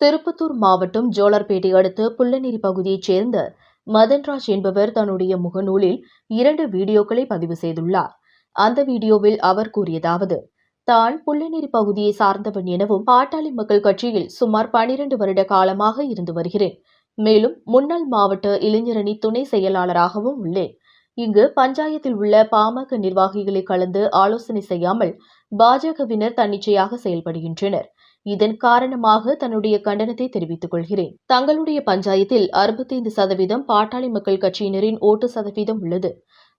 திருப்பத்தூர் மாவட்டம் ஜோலார்பேட்டை அடுத்த புல்லநேரி பகுதியைச் சேர்ந்த மதன்ராஜ் என்பவர் தன்னுடைய முகநூலில் இரண்டு வீடியோக்களை பதிவு செய்துள்ளார். அந்த வீடியோவில் அவர் கூறியதாவது தான் புல்லநேரி பகுதியை சார்ந்தவன் எனவும் பாட்டாளி மக்கள் கட்சியில் சுமார் பனிரெண்டு வருட காலமாக இருந்து வருகிறேன். மேலும் முன்னாள் மாவட்ட இளைஞரணி துணை செயலாளராகவும் உள்ளேன். இங்கு பஞ்சாயத்தில் உள்ள பாமக நிர்வாகிகளை கலந்து ஆலோசனை செய்யாமல் பாஜகவினர் தன்னிச்சையாக செயல்படுகின்றனர். இதன் காரணமாக தன்னுடைய கண்டனத்தை தெரிவித்துக் கொள்கிறேன். தங்களுடைய பஞ்சாயத்தில் அறுபத்தைந்து சதவீதம் பாட்டாளி மக்கள் கட்சியினரின் ஓட்டு சதவீதம் உள்ளது.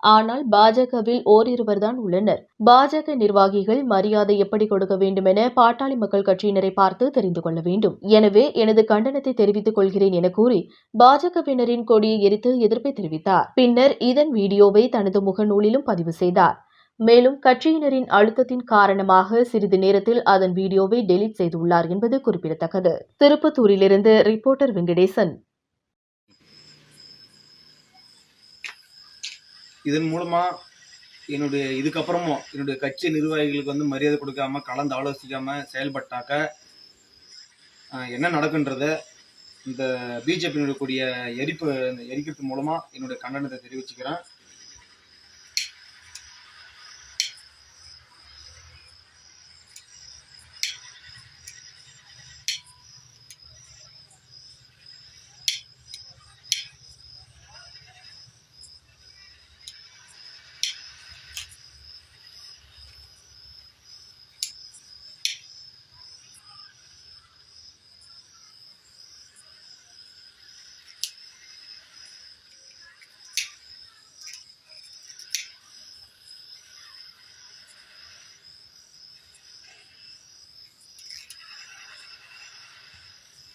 ஆனால் பாஜகவில் ஓரிருவர்தான் உள்ளனர். பாஜக நிர்வாகிகள் மரியாதை எப்படி கொடுக்க வேண்டும் என பாட்டாளி மக்கள் கட்சியினரை பார்த்து தெரிந்து கொள்ள வேண்டும். எனவே எனது கண்டனத்தை தெரிவித்துக் கொள்கிறேன் என கூறி பாஜகவினரின் கொடியை எரித்து எதிர்ப்பை தெரிவித்தார். பின்னர் இதன் வீடியோவை தனது முகநூலிலும் பதிவு செய்தார். மேலும் கட்சியினரின் அழுத்தத்தின் காரணமாக சிறிது நேரத்தில் அதன் வீடியோவை டெலீட் செய்துள்ளார் என்பது குறிப்பிடத்தக்கது. திருப்பத்தூரிலிருந்து ரிப்போர்ட்டர் வெங்கடேசன். இதன் மூலமா என்னுடைய இதுக்கப்புறமும் என்னுடைய கட்சி நிர்வாகிகளுக்கு வந்து மரியாதை கொடுக்காம கலந்து ஆலோசிக்காம செயல்பட்டாக்க என்ன நடக்குன்றத இந்த பிஜேபியினுடைய கூடிய எரிப்பு எரிக்கிறது மூலமா என்னுடைய கண்டனத்தை தெரிவிச்சுக்கிறேன்.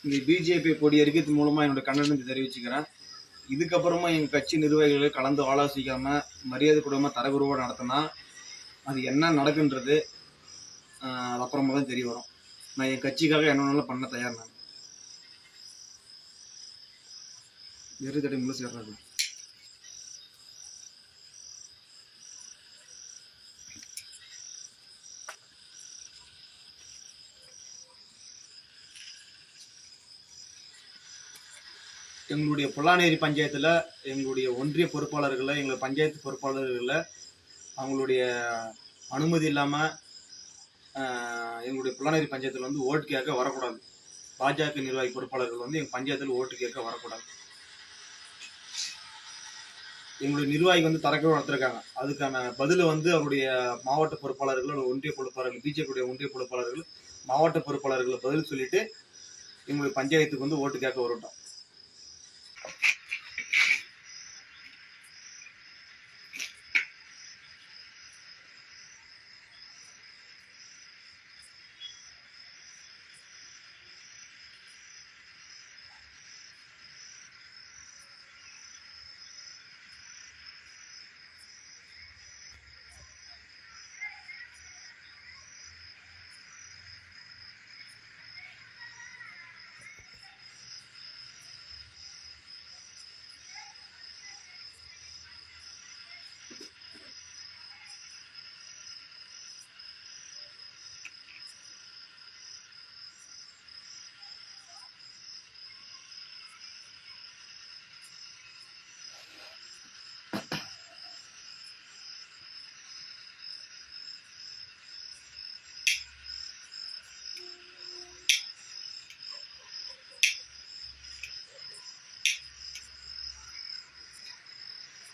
இந்த பிஜேபி கொடி எரிக்கிறது மூலமா என்னோட கண்டனத்தை தெரிவிச்சுக்கிறேன். இதுக்கப்புறமா எங்க கட்சி நிர்வாகிகளை கலந்து ஆலோசிக்காம மரியாதை கொடுக்காம தரகுருவா நடத்தினா அது என்ன நடக்குன்றது அது அப்புறமா தான் தெரிய வரும். நான் என் கட்சிக்காக என்ன பண்ண தயார் நான். எரு தடை முழு சேர்றது எங்களுடைய புல்லானேரி பஞ்சாயத்தில் எங்களுடைய ஒன்றிய பொறுப்பாளர்களை எங்கள் பஞ்சாயத்து பொறுப்பாளர்களை அவங்களுடைய அனுமதி இல்லாமல் எங்களுடைய புல்லானேரி பஞ்சாயத்தில் வந்து ஓட்டு கேட்க வரக்கூடாது. பாஜக நிர்வாகி பொறுப்பாளர்கள் வந்து எங்கள் பஞ்சாயத்தில் ஓட்டு கேட்க வரக்கூடாது. எங்களுடைய நிர்வாகி வந்து தரக்கவே நடத்திருக்காங்க அதுக்கான பதிலை வந்து அவருடைய மாவட்ட பொறுப்பாளர்கள் ஒன்றிய பொறுப்பாளர்கள் பிஜேபியுடைய ஒன்றிய பொறுப்பாளர்கள் மாவட்ட பொறுப்பாளர்களை பதில் சொல்லிட்டு எங்களுடைய பஞ்சாயத்துக்கு வந்து ஓட்டு கேட்க வரட்டும். Thank you.